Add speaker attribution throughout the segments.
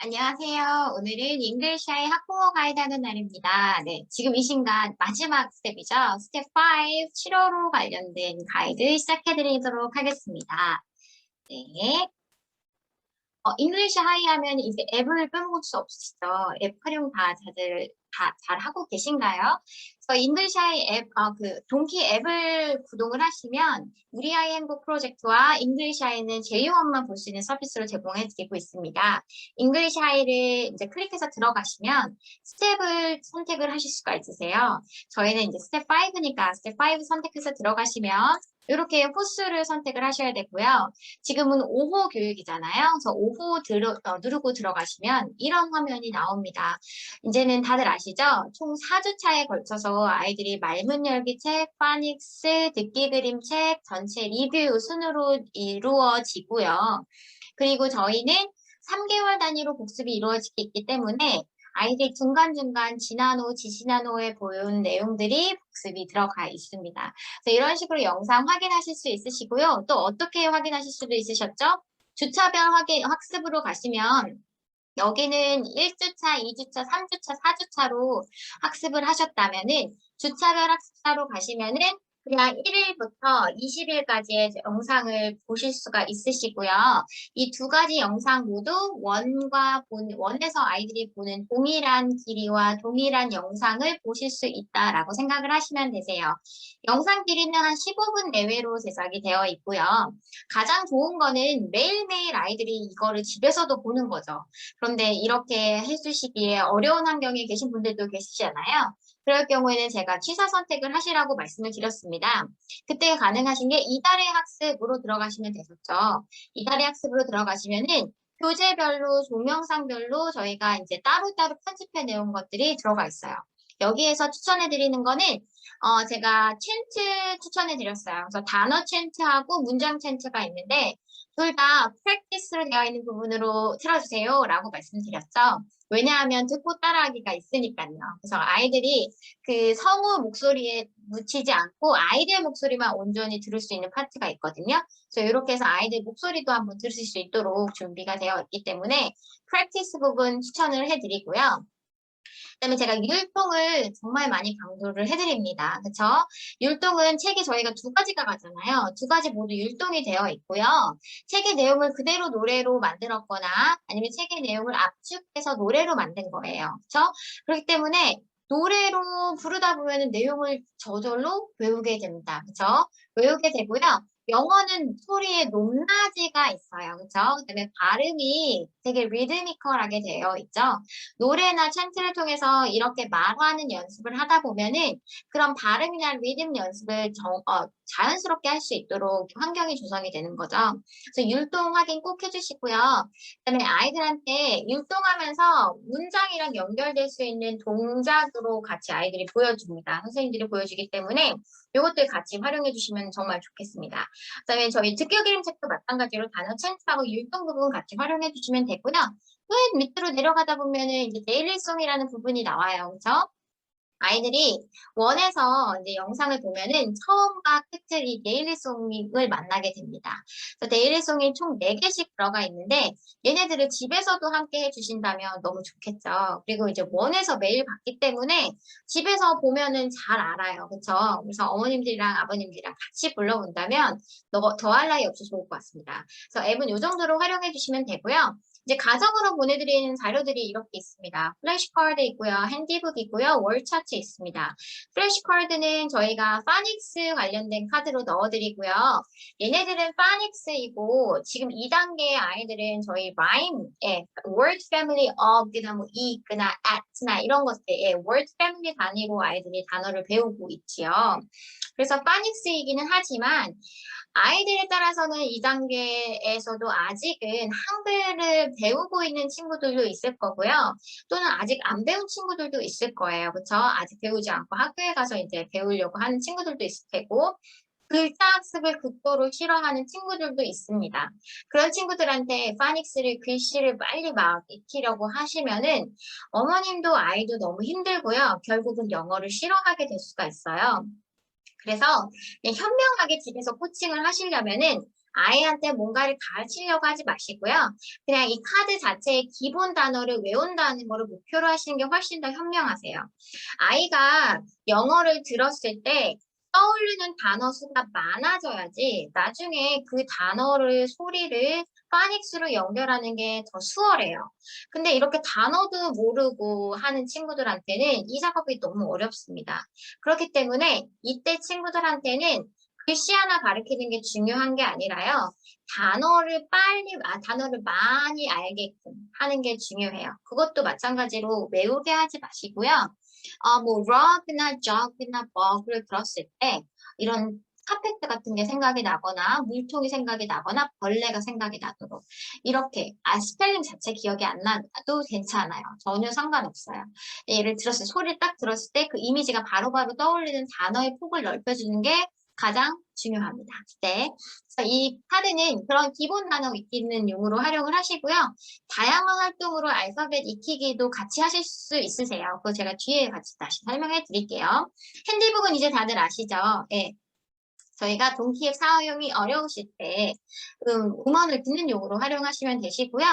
Speaker 1: 안녕하세요. 오늘은 잉글샤의 학부모 가이드 하는 날입니다. 네, 지금 이 순간 마지막 스텝이죠. 스텝 5, 7호로 관련된 가이드 시작해드리도록 하겠습니다. 네. 어, 잉글리시 하이 하면 이제 앱을 빼먹을 수 없으시죠. 앱 활용 다 다들 다 잘 하고 계신가요? 잉글리시 하이 앱, 어, 그 동키 앱을 구동을 하시면 우리 아이 행복 프로젝트와 하이는 제휴원만 볼 수 있는 서비스를 제공해 드리고 있습니다. 하이를 이제 클릭해서 들어가시면 스텝을 선택을 하실 수가 있으세요. 저희는 이제 스텝 5니까 스텝 5 선택해서 들어가시면 이렇게 호수를 선택을 하셔야 되고요. 지금은 5호 교육이잖아요. 그래서 5호 들어, 어, 누르고 들어가시면 이런 화면이 나옵니다. 이제는 다들 아시죠? 총 4주차에 걸쳐서 아이들이 말문 열기 책, 파닉스, 듣기 그림 책, 전체 리뷰 순으로 이루어지고요. 그리고 저희는 3개월 단위로 복습이 이루어지기 때문에 아이들 중간중간 지난호, 지지난호에 보여온 내용들이 복습이 들어가 있습니다. 그래서 이런 식으로 영상 확인하실 수 있으시고요. 또 어떻게 확인하실 수도 있으셨죠? 주차별 확인, 학습으로 가시면 여기는 1주차, 2주차, 3주차, 4주차로 학습을 하셨다면은 주차별 학습사로 가시면은 그냥 1일부터 20일까지의 영상을 보실 수가 있으시고요. 이 두 가지 영상 모두 원과 본, 원에서 아이들이 보는 동일한 길이와 동일한 영상을 보실 수 있다라고 생각을 하시면 되세요. 영상 길이는 한 15분 내외로 제작이 되어 있고요. 가장 좋은 거는 매일매일 아이들이 이거를 집에서도 보는 거죠. 그런데 이렇게 해주시기에 어려운 환경에 계신 분들도 계시잖아요. 그럴 경우에는 제가 취사 선택을 하시라고 말씀을 드렸습니다. 그때 가능하신 게 이달의 학습으로 들어가시면 되셨죠. 이달의 학습으로 들어가시면은 교재별로, 동영상별로 저희가 이제 따로따로 편집해 내온 것들이 들어가 있어요. 여기에서 추천해 드리는 거는 어, 제가 챈트 추천해 드렸어요. 그래서 단어 챈트하고 문장 챈트가 있는데 둘 다 프랙티스로 되어 있는 부분으로 틀어주세요 라고 말씀드렸죠. 왜냐하면 듣고 따라하기가 있으니까요. 그래서 아이들이 그 성우 목소리에 묻히지 않고 아이들 목소리만 온전히 들을 수 있는 파트가 있거든요. 그래서 이렇게 해서 아이들 목소리도 한번 들으실 수 있도록 준비가 되어 있기 때문에 프랙티스 부분 추천을 해드리고요. 그다음에 제가 율동을 정말 많이 강조를 해드립니다. 그렇죠? 율동은 책에 저희가 두 가지가 가잖아요. 두 가지 모두 율동이 되어 있고요. 책의 내용을 그대로 노래로 만들었거나 아니면 책의 내용을 압축해서 노래로 만든 거예요. 그렇죠? 그렇기 때문에 노래로 부르다 보면 내용을 저절로 외우게 됩니다. 그렇죠? 외우게 되고요. 영어는 소리에 높낮이가 있어요. 그렇죠? 그다음에 발음이 되게 리드미컬하게 되어 있죠. 노래나 찬트를 통해서 이렇게 말하는 연습을 하다 보면은 그런 발음이나 리듬 연습을 정, 어, 자연스럽게 할 수 있도록 환경이 조성이 되는 거죠. 그래서 율동 확인 꼭 해주시고요. 그다음에 아이들한테 율동하면서 문장이랑 연결될 수 있는 동작으로 같이 아이들이 보여줍니다. 선생님들이 보여주기 때문에 이것들 같이 활용해 주시면 정말 좋겠습니다. 그다음에 저희 듣기 그림 책도 마찬가지로 단어 챈트하고 율동 부분 같이 활용해 주시면 되고요. 또 밑으로 내려가다 보면은 이제 데일리송이라는 부분이 나와요. 그렇죠? 아이들이 원에서 이제 영상을 보면은 처음과 끝을 이 데일리송을 만나게 됩니다. 그래서 데일리송이 총 4개씩 들어가 있는데 얘네들을 집에서도 함께 해주신다면 너무 좋겠죠. 그리고 이제 원에서 매일 봤기 때문에 집에서 보면은 잘 알아요. 그렇죠? 그래서 어머님들이랑 아버님들이랑 같이 불러본다면 더할 나위 없이 좋을 것 같습니다. 그래서 앱은 이 정도로 활용해 주시면 되고요. 이제 가정으로 보내드리는 자료들이 이렇게 있습니다. 플래시카드 있고요. 핸디북 있고요. 월차트 있습니다. 플래시카드는 저희가 파닉스 관련된 카드로 넣어드리고요. 얘네들은 파닉스이고 지금 2단계 아이들은 저희 라임에 word family of 그다음 뭐 이나 at나 이런 것들에 word family 단위로 아이들이 단어를 배우고 있지요. 그래서 파닉스이기는 하지만 아이들에 따라서는 2단계에서도 아직은 한글을 배우고 있는 친구들도 있을 거고요. 또는 아직 안 배운 친구들도 있을 거예요. 그렇죠? 아직 배우지 않고 학교에 가서 이제 배우려고 하는 친구들도 있을 테고 글자 학습을 극도로 싫어하는 친구들도 있습니다. 그런 친구들한테 파닉스를 글씨를 빨리 막 익히려고 하시면은 어머님도 아이도 너무 힘들고요. 결국은 영어를 싫어하게 될 수가 있어요. 그래서 현명하게 집에서 코칭을 하시려면은 아이한테 뭔가를 가르치려고 하지 마시고요. 그냥 이 카드 자체의 기본 단어를 외운다는 거를 목표로 하시는 게 훨씬 더 현명하세요. 아이가 영어를 들었을 때 떠올리는 단어 수가 많아져야지 나중에 그 단어를 소리를 파닉스로 연결하는 게 더 수월해요. 근데 이렇게 단어도 모르고 하는 친구들한테는 이 작업이 너무 어렵습니다. 그렇기 때문에 이때 친구들한테는 글씨 하나 가르치는 게 중요한 게 아니라요. 단어를 빨리, 아, 단어를 많이 알게끔 하는 게 중요해요. 그것도 마찬가지로 외우게 하지 마시고요. 어, 뭐, rug나 jug나 bug를 들었을 때 이런 카페트 같은 게 생각이 나거나 물통이 생각이 나거나 벌레가 생각이 나도록 이렇게 아 스펠링 자체 기억이 안 나도 괜찮아요. 전혀 상관없어요. 예를 들었을 때 소리를 딱 들었을 때 그 이미지가 바로 바로 떠올리는 단어의 폭을 넓혀주는 게 가장 중요합니다. 네. 이 카드는 그런 기본 단어 익히는 용으로 활용을 하시고요. 다양한 활동으로 알파벳 익히기도 같이 하실 수 있으세요. 그거 제가 뒤에 같이 다시 설명해 드릴게요. 핸디북은 이제 다들 아시죠? 예. 저희가 동키앱 사용이 어려우실 때 음, 음원을 듣는 용으로 활용하시면 되시고요.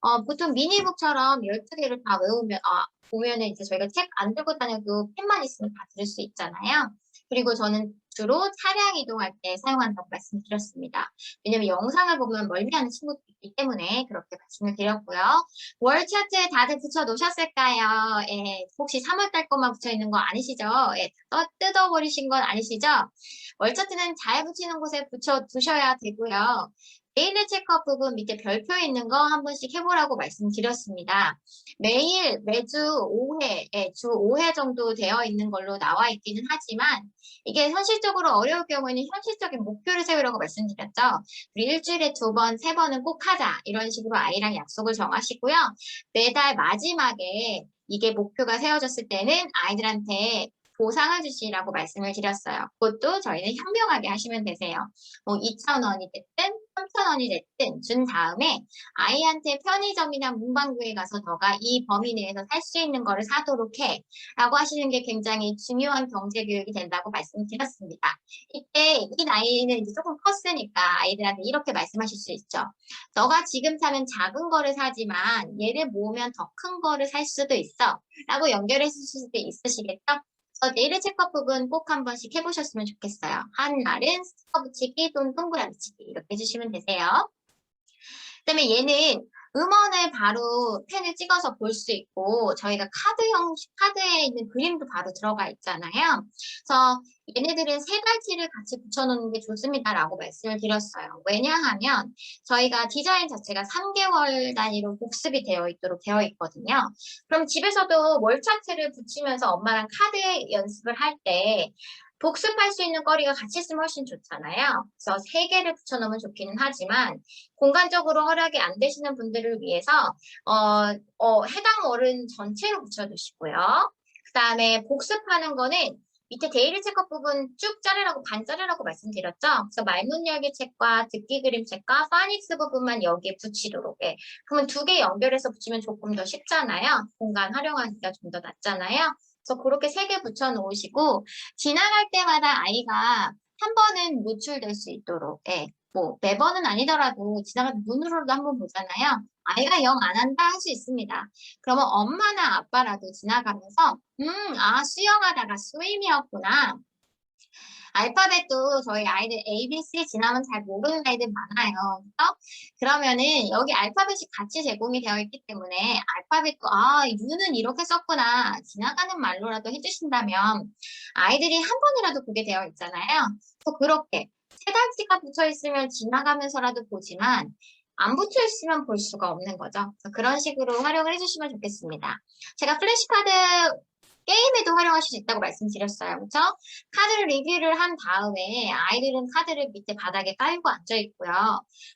Speaker 1: 어, 보통 미니북처럼 12개를 다 외우면, 아, 보면은 이제 저희가 책 안 들고 다녀도 펜만 있으면 다 들을 수 있잖아요. 그리고 저는 주로 차량 이동할 때 사용한다고 말씀드렸습니다. 왜냐면 영상을 보면 멀미하는 친구도 있기 때문에 그렇게 말씀을 드렸고요. 월 차트에 다들 붙여 놓으셨을 까요? 예, 혹시 3월달 것만 붙여 있는 거 아니시죠? 예, 떠, 뜯어버리신 건 아니시죠? 월 차트는 잘 붙이는 곳에 붙여 두셔야 되고요. 데일리 체크업 부분 밑에 별표 있는 거 한 번씩 해보라고 말씀드렸습니다. 매일 매주 5회, 예, 주 5회 정도 되어 있는 걸로 나와 있기는 하지만 이게 현실적으로 어려울 경우에는 현실적인 목표를 세우라고 말씀드렸죠. 우리 일주일에 두 번, 세 번은 꼭 하자. 이런 식으로 아이랑 약속을 정하시고요. 매달 마지막에 이게 목표가 세워졌을 때는 아이들한테 보상을 주시라고 말씀을 드렸어요. 그것도 저희는 현명하게 하시면 되세요. 뭐 2,000원이 됐든 3,000원이 됐든 준 다음에 아이한테 편의점이나 문방구에 가서 너가 이 범위 내에서 살 수 있는 거를 사도록 해 라고 하시는 게 굉장히 중요한 경제 교육이 된다고 말씀드렸습니다. 이때 이 나이는 이제 조금 컸으니까 아이들한테 이렇게 말씀하실 수 있죠. 너가 지금 사면 작은 거를 사지만 얘를 모으면 더 큰 거를 살 수도 있어 라고 주실 수도 있으시겠죠? 그래서 네일의 체크업 부분 꼭한 번씩 해보셨으면 좋겠어요. 한 날은 스티커 붙이기 동그라미 치기 이렇게 해주시면 되세요. 그 다음에 얘는 음원을 바로 펜을 찍어서 볼 수 있고 저희가 카드 형식 카드에 있는 그림도 바로 들어가 있잖아요. 그래서 얘네들은 세 가지를 같이 붙여놓는 게 좋습니다라고 말씀을 드렸어요. 왜냐하면 저희가 디자인 자체가 3개월 단위로 복습이 되어 있도록 되어 있거든요. 그럼 집에서도 월 차트를 붙이면서 엄마랑 카드 연습을 할때 복습할 수 있는 거리가 같이 있으면 훨씬 좋잖아요. 그래서 세 개를 붙여놓으면 좋기는 하지만 공간적으로 허락이 안 되시는 분들을 위해서 어, 어, 해당 월은 전체로 붙여두시고요. 그 다음에 복습하는 거는 밑에 데일리 체크 부분 쭉 자르라고 반 자르라고 말씀드렸죠. 그래서 말문 열기 책과 듣기 그림 책과 파닉스 부분만 여기에 붙이도록 해. 그러면 두 개 연결해서 붙이면 조금 더 쉽잖아요. 공간 활용하기가 좀 더 낫잖아요. 그래서 그렇게 세 개 붙여 놓으시고 지나갈 때마다 아이가 한 번은 노출될 수 있도록 예. 뭐 매번은 아니더라도 지나갈 때 눈으로도 한 번 보잖아요. 아이가 영 안 한다 할 수 있습니다. 그러면 엄마나 아빠라도 지나가면서 음, 아 수영하다가 스윙이었구나. 알파벳도 저희 아이들 A, B, C 지나면 잘 모르는 아이들 많아요. 그래서 그러면은 여기 알파벳이 같이 제공이 되어 있기 때문에 알파벳도 아 U는 이렇게 썼구나 지나가는 말로라도 해주신다면 아이들이 한 번이라도 보게 되어 있잖아요. 그래서 그렇게 세 단지가 붙어 있으면 지나가면서라도 보지만 안 붙여 있으면 볼 수가 없는 거죠. 그런 식으로 활용을 해주시면 좋겠습니다. 제가 플래시카드 게임에도 활용하실 수 있다고 말씀드렸어요. 그렇죠? 카드를 리뷰를 한 다음에 아이들은 카드를 밑에 바닥에 깔고 앉아 있고요.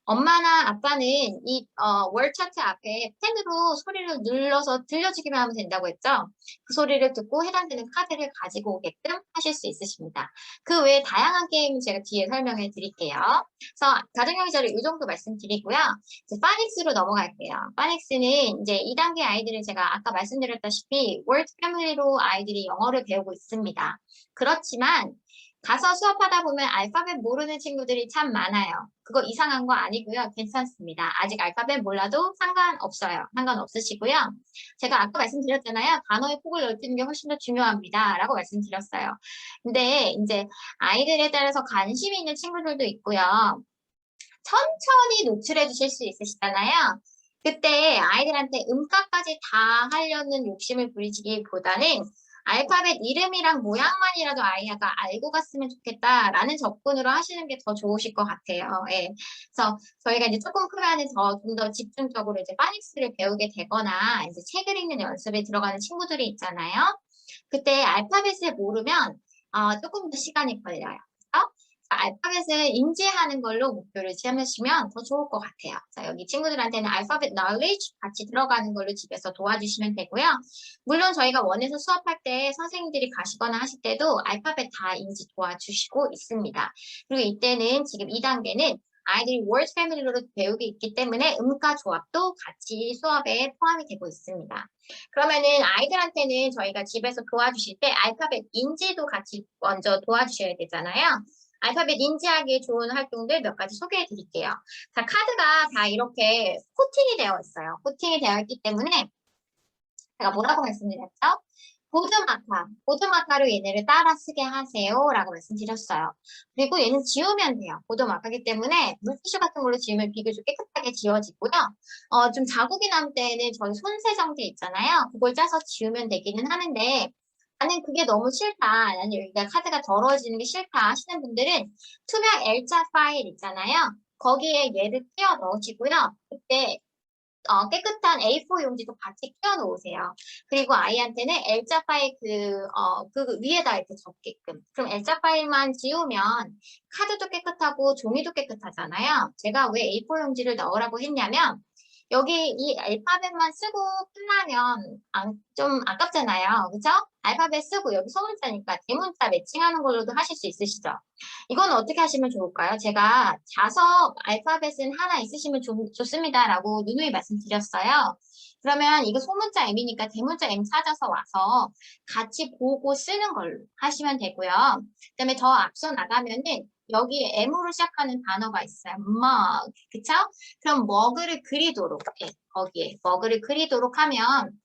Speaker 1: 엄마나 아빠는 이 어, 월 차트 앞에 펜으로 소리를 눌러서 들려주기만 하면 된다고 했죠. 그 소리를 듣고 해당되는 카드를 가지고 오게끔 하실 수 있으십니다. 그 외에 다양한 게임 제가 뒤에 설명해 드릴게요. 그래서 가정용의 자료 이 정도 말씀드리고요. 이제 파닉스로 넘어갈게요. 파닉스는 이제 2단계 아이들을 제가 아까 말씀드렸다시피 월드 패밀리로 아이들이 영어를 배우고 있습니다. 그렇지만 가서 수업하다 보면 알파벳 모르는 친구들이 참 많아요. 그거 이상한 거 아니고요. 괜찮습니다. 아직 알파벳 몰라도 상관없어요. 상관없으시고요. 제가 아까 말씀드렸잖아요. 단어의 폭을 넓히는 게 훨씬 더 중요합니다. 라고 말씀드렸어요. 근데 이제 아이들에 따라서 관심이 있는 친구들도 있고요. 천천히 노출해 주실 수 있으시잖아요. 그때 아이들한테 음가까지 다 하려는 욕심을 부리시기보다는 알파벳 이름이랑 모양만이라도 아이가 알고 갔으면 좋겠다라는 접근으로 하시는 게 더 좋으실 것 같아요. 예. 그래서 저희가 이제 조금 크면은 더좀더 집중적으로 이제 파닉스를 배우게 되거나 이제 책을 읽는 연습에 들어가는 친구들이 있잖아요. 그때 알파벳을 모르면 어, 조금 더 시간이 걸려요. 알파벳을 인지하는 걸로 목표를 지으시면 더 좋을 것 같아요. 자, 여기 친구들한테는 알파벳 knowledge 같이 들어가는 걸로 집에서 도와주시면 되고요. 물론 저희가 원에서 수업할 때 선생님들이 가시거나 하실 때도 알파벳 다 인지 도와주시고 있습니다. 그리고 이때는 지금 2단계는 아이들이 word family로 배우고 있기 때문에 음가 조합도 같이 수업에 포함이 되고 있습니다. 그러면은 아이들한테는 저희가 집에서 도와주실 때 알파벳 인지도 같이 먼저 도와주셔야 되잖아요. 알파벳 인지하기에 좋은 활동들 몇 가지 소개해 드릴게요. 자, 카드가 다 이렇게 코팅이 되어 있어요. 코팅이 되어 있기 때문에 제가 뭐라고 말씀드렸죠? 보드마카, 보드마카로 얘네를 따라 쓰게 하세요 라고 말씀드렸어요. 그리고 얘는 지우면 돼요. 보드마카기 때문에 물티슈 같은 걸로 지우면 비교적 깨끗하게 지워지고요. 어, 좀 자국이 남 때는 저희 손세정제 있잖아요. 그걸 짜서 지우면 되기는 하는데 나는 그게 너무 싫다. 나는 여기가 카드가 더러워지는 게 싫다 하시는 분들은 투명 L자 파일 있잖아요. 거기에 얘를 끼워 넣으시고요. 그때 어, 깨끗한 A4 용지도 같이 끼워 놓으세요. 그리고 아이한테는 L자 파일 그, 어, 그 위에다 이렇게 적게끔. 그럼 L자 파일만 지우면 카드도 깨끗하고 종이도 깨끗하잖아요. 제가 왜 A4 용지를 넣으라고 했냐면 여기 이 알파벳만 쓰고 끝나면 안- 좀 아깝잖아요. 그죠? 알파벳 쓰고 여기 소문자니까 대문자 매칭하는 걸로도 하실 수 있으시죠? 이건 어떻게 하시면 좋을까요? 제가 자석 알파벳은 하나 있으시면 좋, 좋습니다라고 누누이 말씀드렸어요. 그러면 이거 소문자 M이니까 대문자 M 찾아서 와서 같이 보고 쓰는 걸로 하시면 되고요. 그다음에 더 앞서 나가면은 여기에 M으로 시작하는 단어가 있어요. mug, 그쵸? 그럼 머그를 그리도록 해. 거기에 머그를 그리도록 하면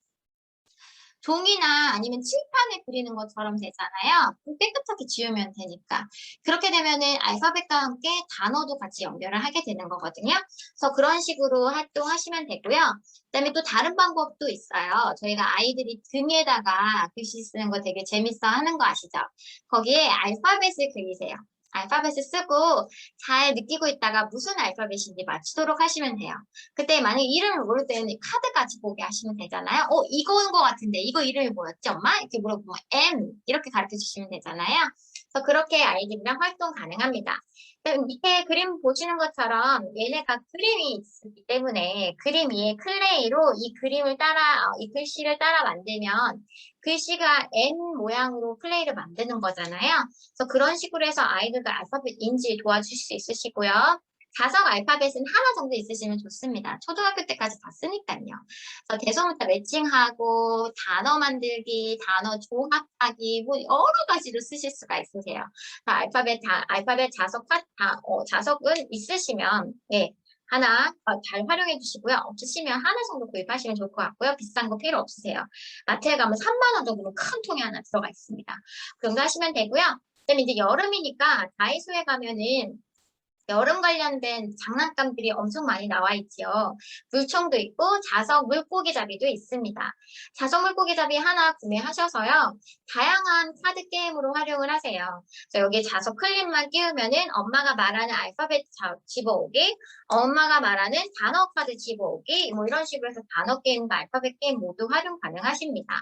Speaker 1: 종이나 아니면 칠판에 그리는 것처럼 되잖아요. 깨끗하게 지우면 되니까. 그렇게 되면은 알파벳과 함께 단어도 같이 연결을 하게 되는 거거든요. 그래서 그런 식으로 활동하시면 되고요. 그다음에 또 다른 방법도 있어요. 저희가 아이들이 등에다가 글씨 쓰는 거 되게 재밌어 하는 거 아시죠? 거기에 알파벳을 그리세요. 알파벳을 쓰고 잘 느끼고 있다가 무슨 알파벳인지 맞추도록 하시면 돼요. 그때 만약에 이름을 모를 때는 카드까지 보게 하시면 되잖아요. 어, 이거인 것 같은데 이거 이름이 뭐였지 엄마? 이렇게 물어보면 M 이렇게 가르쳐 주시면 되잖아요. 그래서 그렇게 아이들이랑 활동 가능합니다. 그럼 밑에 그림 보시는 것처럼 얘네가 그림이 있기 때문에 그림 위에 클레이로 이 그림을 따라 어, 이 글씨를 따라 만들면 글씨가 N 모양으로 클레이를 만드는 거잖아요. 그래서 그런 식으로 해서 아이들과 알파벳 인지 도와주실 수 있으시고요. 자석 알파벳은 하나 정도 있으시면 좋습니다. 초등학교 때까지 다 쓰니까요. 대소문자 매칭하고 단어 만들기, 단어 조합하기 뭐 여러 가지로 쓰실 수가 있으세요. 자, 알파벳 다 알파벳 자석 파- 다, 어, 자석은 있으시면 예. 하나 어, 잘 활용해 주시고요. 없으시면 하나 정도 구입하시면 좋을 것 같고요. 비싼 거 필요 없으세요. 마트에 가면 3만 원 정도면 큰 통에 하나 들어가 있습니다. 그런 거 하시면 되고요. 그다음에 이제 여름이니까 다이소에 가면은 여름 관련된 장난감들이 엄청 많이 나와 있지요. 물총도 있고 자석 물고기 잡이도 있습니다. 자석 물고기 잡이 하나 구매하셔서요. 다양한 카드 게임으로 활용을 하세요. 여기 자석 클립만 끼우면은 엄마가 말하는 알파벳 자- 집어오기, 엄마가 말하는 단어 카드 집어오기, 뭐 이런 식으로 해서 단어 게임과 알파벳 게임 모두 활용 가능하십니다.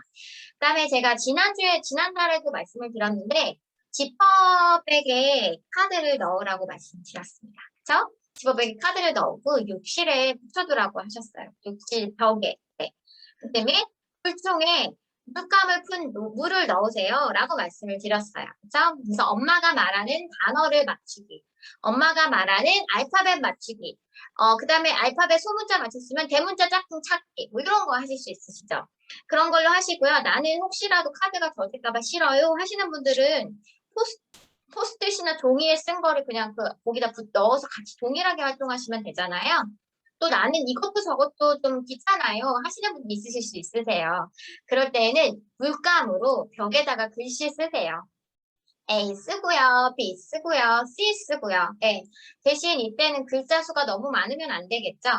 Speaker 1: 그다음에 제가 지난주에 지난달에도 말씀을 드렸는데 지퍼백에 카드를 넣으라고 말씀드렸습니다. 그렇죠? 지퍼백에 카드를 넣고 욕실에 붙여두라고 하셨어요. 욕실 벽에. 네. 그다음에 물통에 물감을 푼 노- 물을 넣으세요. 라고 말씀을 드렸어요. 그렇죠? 그래서 엄마가 말하는 단어를 맞추기. 엄마가 말하는 알파벳 맞추기. 어, 그 다음에 알파벳 소문자 맞췄으면 대문자 짝꿍 찾기. 뭐 이런 거 하실 수 있으시죠? 그런 걸로 하시고요. 나는 혹시라도 카드가 젖을까봐 싫어요. 하시는 분들은 포스, 포스트잇이나 종이에 쓴 거를 그냥 그 거기다 붓 넣어서 같이 동일하게 활동하시면 되잖아요. 또 나는 이것도 저것도 좀 귀찮아요 하시는 분 있으실 수 있으세요. 그럴 때에는 물감으로 벽에다가 글씨 쓰세요. A 쓰고요, B 쓰고요, C 쓰고요. 예. 대신 이때는 글자 수가 너무 많으면 안 되겠죠.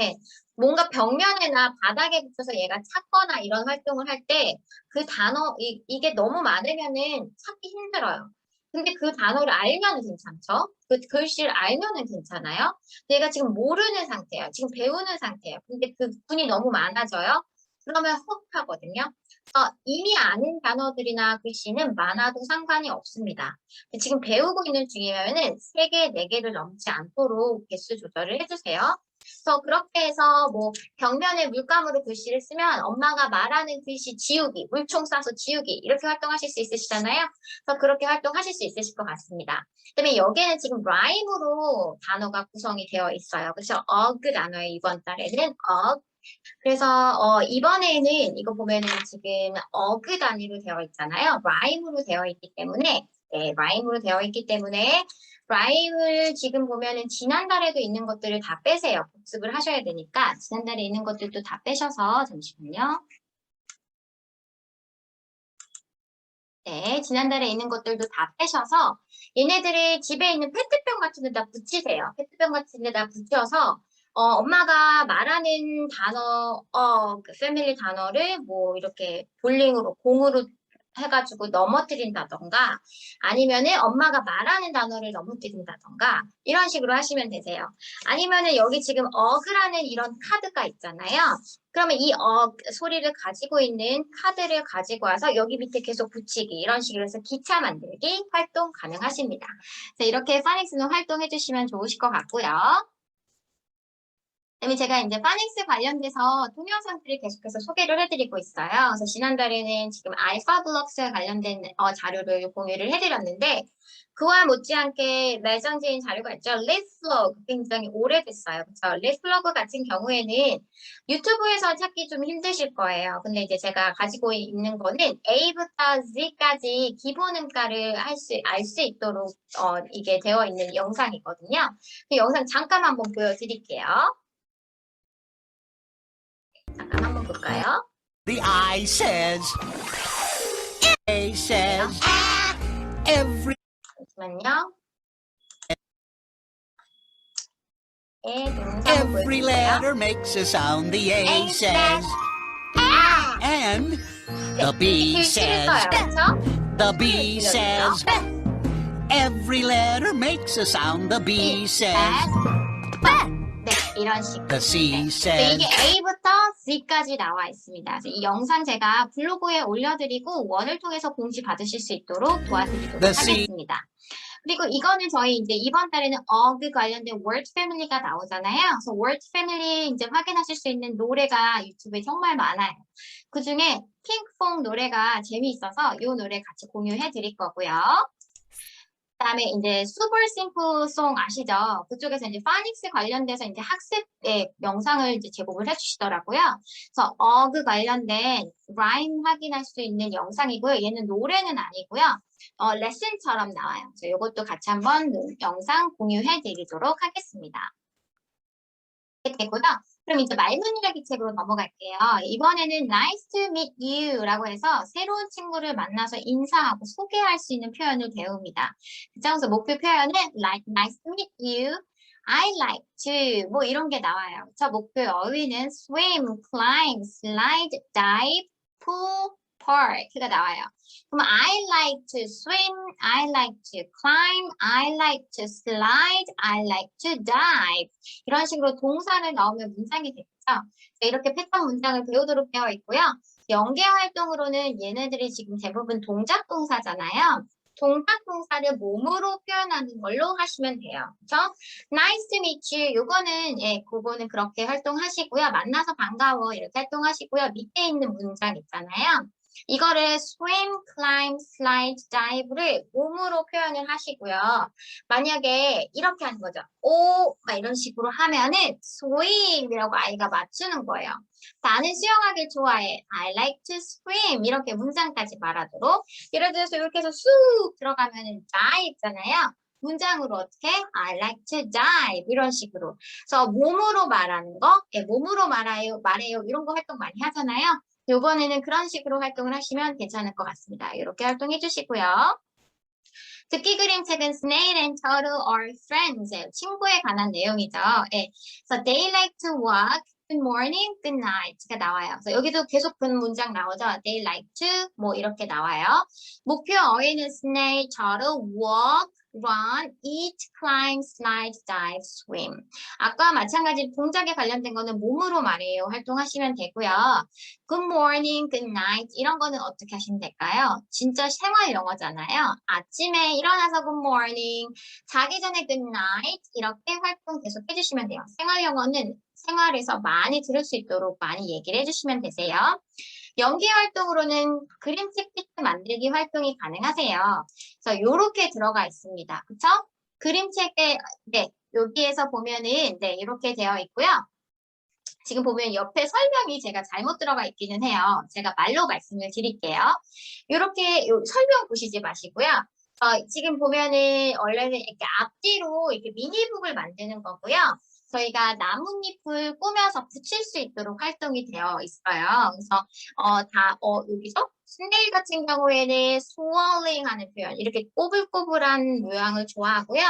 Speaker 1: 예. 뭔가 벽면이나 바닥에 붙여서 얘가 찾거나 이런 활동을 할 때 그 단어 이, 이게 너무 많으면은 찾기 힘들어요. 근데 그 단어를 알면은 괜찮죠? 그 글씨를 알면은 괜찮아요? 얘가 지금 모르는 상태예요. 지금 배우는 상태예요. 근데 그 분이 너무 많아져요. 그러면 헉 하거든요. 어, 이미 아는 단어들이나 글씨는 많아도 상관이 없습니다. 지금 배우고 있는 중이면은 3개, 4개를 넘지 않도록 개수 조절을 해주세요. 그래서 그렇게 해서 뭐 벽면에 물감으로 글씨를 쓰면 엄마가 말하는 글씨 지우기, 물총 쏴서 지우기 이렇게 활동하실 수 있으시잖아요. 그래서 그렇게 활동하실 수 있으실 것 같습니다. 그다음에 여기에는 지금 라임으로 단어가 구성이 되어 있어요. 그래서 어그 단어예요. 이번 달에는 어. 그래서 어, 이번에는 이거 보면은 지금 어그 단위로 되어 있잖아요. 라임으로 되어 있기 때문에 네, 라임으로 되어 있기 때문에 라임을 지금 보면은 지난달에도 있는 것들을 다 빼세요. 복습을 하셔야 되니까 지난달에 있는 것들도 다 빼셔서 잠시만요. 네, 지난달에 있는 것들도 다 빼셔서 얘네들이 집에 있는 페트병 같은 데다 붙이세요. 페트병 같은 데다 붙여서 어, 엄마가 말하는 단어, 어, 그 패밀리 단어를 뭐 이렇게 볼링으로, 공으로 해가지고 넘어뜨린다던가 아니면은 엄마가 말하는 단어를 넘어뜨린다던가 이런 식으로 하시면 되세요. 아니면은 여기 지금 어그라는 이런 카드가 있잖아요. 그러면 이 어 소리를 가지고 있는 카드를 가지고 와서 여기 밑에 계속 붙이기 이런 식으로 해서 기차 만들기 활동 가능하십니다. 이렇게 파닉스는 활동해 주시면 좋으실 것 같고요. 그다음에 제가 이제 파닉스 관련돼서 동영상들을 계속해서 소개를 해드리고 있어요. 그래서 지난달에는 지금 알파 블록스 관련된 어, 자료를 공유를 해드렸는데 그와 못지않게 레전드인 자료가 있죠. 리플로그 굉장히 오래됐어요. 그렇죠? 리플로그 같은 경우에는 유튜브에서 찾기 좀 힘드실 거예요. 근데 이제 제가 가지고 있는 거는 A부터 Z까지 기본 음가를 할 수, 알수 있도록 어, 이게 되어 있는 영상이거든요. 그 영상 잠깐 한번 보여드릴게요. 볼까요?
Speaker 2: The I says, A says, every
Speaker 1: 잠시만요. 예, 동사 한번
Speaker 2: every
Speaker 1: 보여드릴게요.
Speaker 2: letter makes a sound. The A
Speaker 1: A
Speaker 2: says, and the B
Speaker 1: 글씨를
Speaker 2: says,
Speaker 1: 써요. 그렇죠?
Speaker 2: the B says, every letter makes a sound. The B says,
Speaker 1: 네, 이런 식으로.
Speaker 2: the C
Speaker 1: 네,
Speaker 2: says,
Speaker 1: 이게 A부터 Z까지 나와 있습니다. 그래서 이 영상 제가 블로그에 올려드리고 원을 통해서 공지 받으실 수 있도록 도와드리도록
Speaker 2: The C.
Speaker 1: 하겠습니다. 그리고 이거는 저희 이제 이번 달에는 어그 관련된 word family가 나오잖아요. 그래서 word family 이제 확인하실 수 있는 노래가 유튜브에 정말 많아요. 그 중에 핑크퐁 노래가 재미있어서 이 노래 같이 공유해 드릴 거고요. 그다음에 이제 simple song 아시죠? 그쪽에서 이제 파닉스 관련돼서 이제 학습의 영상을 이제 제공을 해주시더라고요. 그래서 어그 관련된 라임 확인할 수 있는 영상이고요. 얘는 노래는 아니고요. 어, 레슨처럼 나와요. 그래서 이것도 같이 한번 노- 영상 공유해 드리도록 하겠습니다. 되고요. 그럼 이제 말문이야기 책으로 넘어갈게요. 이번에는 nice to meet you라고 해서 새로운 친구를 만나서 인사하고 소개할 수 있는 표현을 배웁니다. 그래서 목표 표현은 like nice to meet you, I like to 뭐 이런 게 나와요. 저 목표 어휘는 swim, climb, slide, dive, pool, park가 나와요. 그럼 I like to swim, I like to climb, I like to slide, I like to dive. 이런 식으로 동사를 넣으면 문장이 되겠죠. 그래서 이렇게 패턴 문장을 배우도록 되어 있고요. 연계 활동으로는 얘네들이 지금 대부분 동작 동사잖아요. 동작 동사를 몸으로 표현하는 걸로 하시면 돼요. 그렇죠? Nice to meet you. 요거는 예, 그거는 그렇게 활동하시고요. 만나서 반가워 이렇게 활동하시고요. 밑에 있는 문장 있잖아요. 이거를 swim, climb, slide, dive를 몸으로 표현을 하시고요. 만약에 이렇게 하는 거죠. 오, 막 이런 식으로 하면은 swim이라고 아이가 맞추는 거예요. 나는 수영하길 좋아해. I like to swim. 이렇게 문장까지 말하도록. 예를 들어서 이렇게 해서 쑥 들어가면은 dive잖아요. 문장으로 어떻게? I like to dive. 이런 식으로. 그래서 몸으로 말하는 거, 예, 몸으로 말해요, 말해요. 이런 거 활동 많이 하잖아요. 이번에는 그런 식으로 활동을 하시면 괜찮을 것 같습니다. 이렇게 활동해 주시고요. 듣기 그림 책은 Snail and Turtle are friends. 예, 친구에 관한 내용이죠. 예. 그래서 they like to walk. Good morning, good night가 나와요. 그래서 여기도 계속 그 문장 나오죠. They like to 뭐 이렇게 나와요. 목표 어휘는 Snail, Turtle, walk, run, eat, climb, slide, dive, swim. 아까 마찬가지 동작에 관련된 거는 몸으로 말해요. 활동하시면 되고요. Good morning, good night 이런 거는 어떻게 하시면 될까요? 진짜 생활 영어잖아요. 아침에 일어나서 good morning, 자기 전에 good night 이렇게 활동 계속 해주시면 돼요. 생활 영어는 생활에서 많이 들을 수 있도록 많이 얘기를 해주시면 되세요. 연기 활동으로는 그림 책 피트 만들기 활동이 가능하세요. 그래서 이렇게 들어가 있습니다. 그쵸? 그림책에 네 여기에서 보면은 네 이렇게 되어 있고요. 지금 보면 옆에 설명이 제가 잘못 들어가 있기는 해요. 제가 말로 말씀을 드릴게요. 이렇게 요 설명 보시지 마시고요. 어, 지금 보면은 원래는 이렇게 앞뒤로 이렇게 미니북을 만드는 거고요. 저희가 나뭇잎을 꾸며서 붙일 수 있도록 활동이 되어 있어요. 그래서 어, 다 어, 여기서 스네일 같은 경우에는 swirling 하는 표현 이렇게 꼬불꼬불한 모양을 좋아하고요.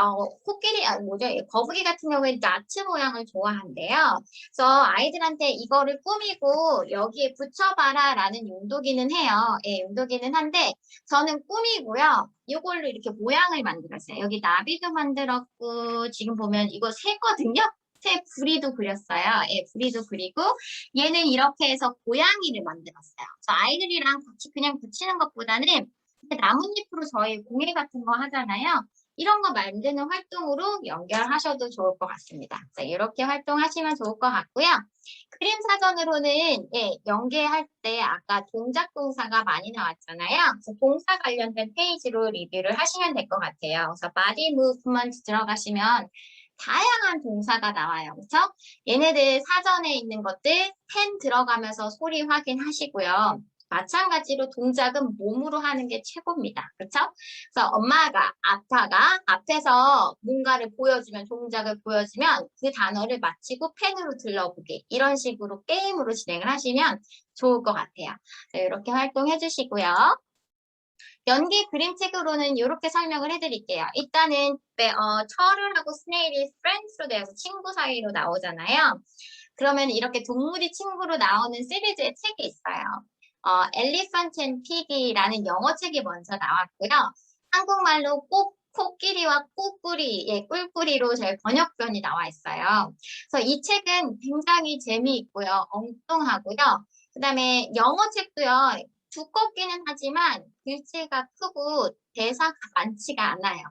Speaker 1: 어, 코끼리, 아, 뭐죠? 이 거북이 같은 경우에는 나츠 모양을 좋아한대요. 그래서 아이들한테 이거를 꾸미고 여기에 붙여봐라 라는 용도기는 해요. 예, 용도기는 한데 저는 꾸미고요. 이걸로 이렇게 모양을 만들었어요. 여기 나비도 만들었고 지금 보면 이거 새거든요. 새 부리도 그렸어요. 예, 부리도 그리고 얘는 이렇게 해서 고양이를 만들었어요. 그래서 아이들이랑 같이 그냥 붙이는 것보다는 나뭇잎으로 저희 공예 같은 거 하잖아요. 이런 거 만드는 활동으로 연결하셔도 좋을 것 같습니다. 자, 이렇게 활동하시면 좋을 것 같고요. 그림 사전으로는 예, 연계할 때 아까 동작 동사가 많이 나왔잖아요. 그래서 동사 관련된 페이지로 리뷰를 하시면 될 것 같아요. 그래서 body movement 들어가시면 다양한 동사가 나와요. 그렇죠? 얘네들 사전에 있는 것들 펜 들어가면서 소리 확인하시고요. 마찬가지로 동작은 몸으로 하는 게 최고입니다. 그렇죠? 그래서 엄마가 아빠가 앞에서 뭔가를 보여주면 동작을 보여주면 그 단어를 마치고 펜으로 들러보기 이런 식으로 게임으로 진행을 하시면 좋을 것 같아요. 자, 이렇게 활동해 주시고요. 연기 그림책으로는 이렇게 설명을 해드릴게요. 일단은 네, 어, 철을하고 스네일이 프렌즈로 되어서 친구 사이로 나오잖아요. 그러면 이렇게 동물이 친구로 나오는 시리즈의 책이 있어요. 어, 엘리펀트 앤 피기라는 영어 책이 먼저 나왔고요. 한국말로 꼭 코끼리와 꿀꿀이, 예, 꿀꿀이로 저희 번역본이 나와 있어요. 그래서 이 책은 굉장히 재미있고요. 엉뚱하고요. 그 다음에 영어 책도요. 두껍기는 하지만 글씨가 크고 대사가 많지가 않아요.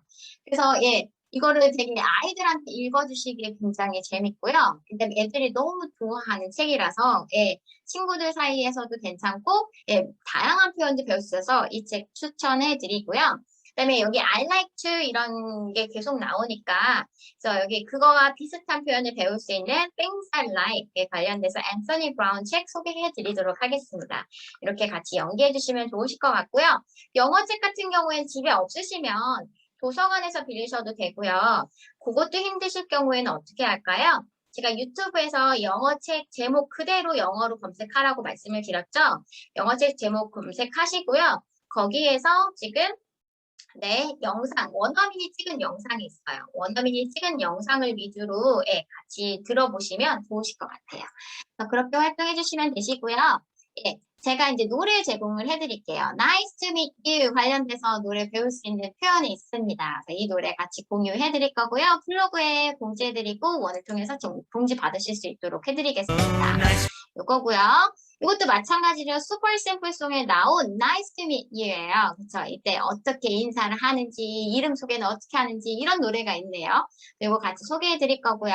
Speaker 1: 그래서 예, 이거를 되게 아이들한테 읽어주시기에 굉장히 재밌고요. 근데 애들이 너무 좋아하는 책이라서 예, 친구들 사이에서도 괜찮고 예, 다양한 표현도 배울 수 있어서 이 책 추천해 드리고요. 그다음에 여기 I like to 이런 게 계속 나오니까 그래서 여기 그거와 비슷한 표현을 배울 수 있는 things I like에 관련돼서 앤서니 브라운 책 소개해 드리도록 하겠습니다. 이렇게 같이 연기해 주시면 좋으실 것 같고요. 영어 책 같은 경우엔 집에 없으시면 도서관에서 빌리셔도 되고요. 그것도 힘드실 경우에는 어떻게 할까요? 제가 유튜브에서 영어 책 제목 그대로 영어로 검색하라고 말씀을 드렸죠. 영어 책 제목 검색하시고요. 거기에서 지금 네, 영상, 원어민이 찍은 영상이 있어요. 원어민이 찍은 영상을 위주로 예, 같이 들어보시면 좋으실 것 같아요. 그렇게 활동해 주시면 되시고요. 예, 제가 이제 노래 제공을 해드릴게요. Nice to meet you 관련돼서 노래 배울 수 있는 표현이 있습니다. 이 노래 같이 공유해 드릴 거고요. 블로그에 공지해 드리고 원을 통해서 좀 공지 받으실 수 있도록 해드리겠습니다. 요거고요. 이것도 마찬가지로 슈퍼 샘플송에 나온 Nice to meet you예요. 그렇죠? 이때 어떻게 인사를 하는지, 이름 소개는 어떻게 하는지 이런 노래가 있네요. 이거 같이 소개해 드릴 거고요.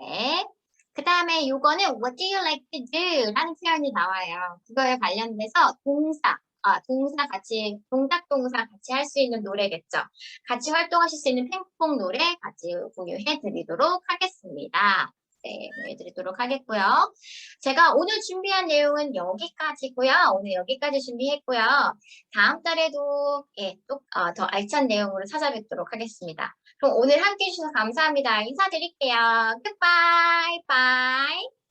Speaker 1: 네. 그 다음에 요거는 what do you like to do? 라는 표현이 나와요. 그거에 관련돼서 동사, 아, 동사 같이, 동작 동사 같이 할 수 있는 노래겠죠. 같이 활동하실 수 있는 핑퐁 노래 같이 공유해 드리도록 하겠습니다. 네, 보여드리도록 하겠고요. 제가 오늘 준비한 내용은 여기까지고요. 오늘 여기까지 준비했고요. 다음 달에도 예, 또, 어, 더 알찬 내용으로 찾아뵙도록 하겠습니다. 그럼 오늘 함께 해주셔서 감사합니다. 인사드릴게요. Goodbye. Bye.